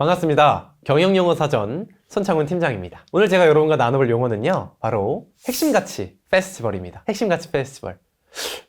반갑습니다. 경영용어 사전 손창훈 팀장입니다. 오늘 제가 여러분과 나눠볼 용어는요, 바로 핵심 가치 페스티벌입니다. 핵심 가치 페스티벌.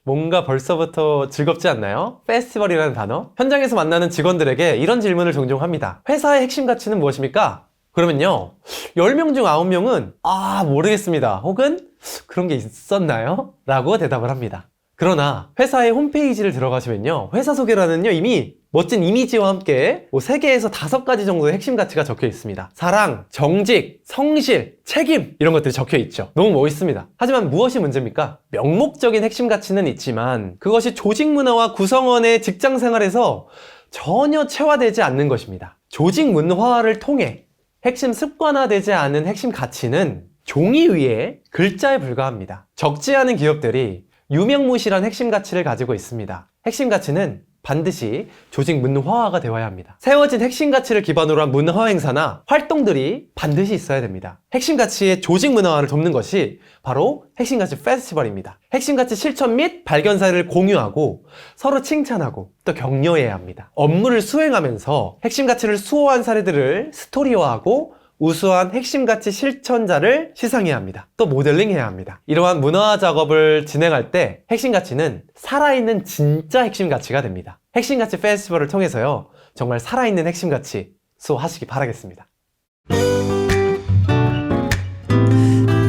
뭔가 벌써부터 즐겁지 않나요? 페스티벌이라는 단어? 현장에서 만나는 직원들에게 이런 질문을 종종 합니다. 회사의 핵심 가치는 무엇입니까? 그러면요, 10명 중 9명은, 아, 모르겠습니다. 혹은, 그런 게 있었나요? 라고 대답을 합니다. 그러나, 회사의 홈페이지를 들어가시면요, 회사 소개란은요, 이미 멋진 이미지와 함께 뭐 3개에서 5가지 정도의 핵심 가치가 적혀 있습니다. 사랑, 정직, 성실, 책임, 이런 것들이 적혀 있죠. 너무 멋있습니다. 하지만 무엇이 문제입니까? 명목적인 핵심 가치는 있지만, 그것이 조직 문화와 구성원의 직장 생활에서 전혀 체화되지 않는 것입니다. 조직 문화를 통해 핵심 습관화되지 않은 핵심 가치는 종이 위에 글자에 불과합니다. 적지 않은 기업들이 유명무실한 핵심 가치를 가지고 있습니다. 핵심 가치는 반드시 조직 문화화가 되어야 합니다. 세워진 핵심 가치를 기반으로 한 문화 행사나 활동들이 반드시 있어야 됩니다. 핵심 가치의 조직 문화화를 돕는 것이 바로 핵심 가치 페스티벌입니다. 핵심 가치 실천 및 발견 사를 공유하고 서로 칭찬하고 또 격려해야 합니다. 업무를 수행하면서 핵심 가치를 수호한 사례들을 스토리화하고 우수한 핵심 가치 실천자를 시상해야 합니다. 또 모델링해야 합니다. 이러한 문화 작업을 진행할 때 핵심 가치는 살아있는 진짜 핵심 가치가 됩니다. 핵심 가치 페스티벌을 통해서요. 정말 살아있는 핵심 가치 수호하시기 바라겠습니다.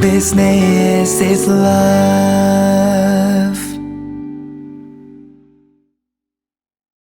Business.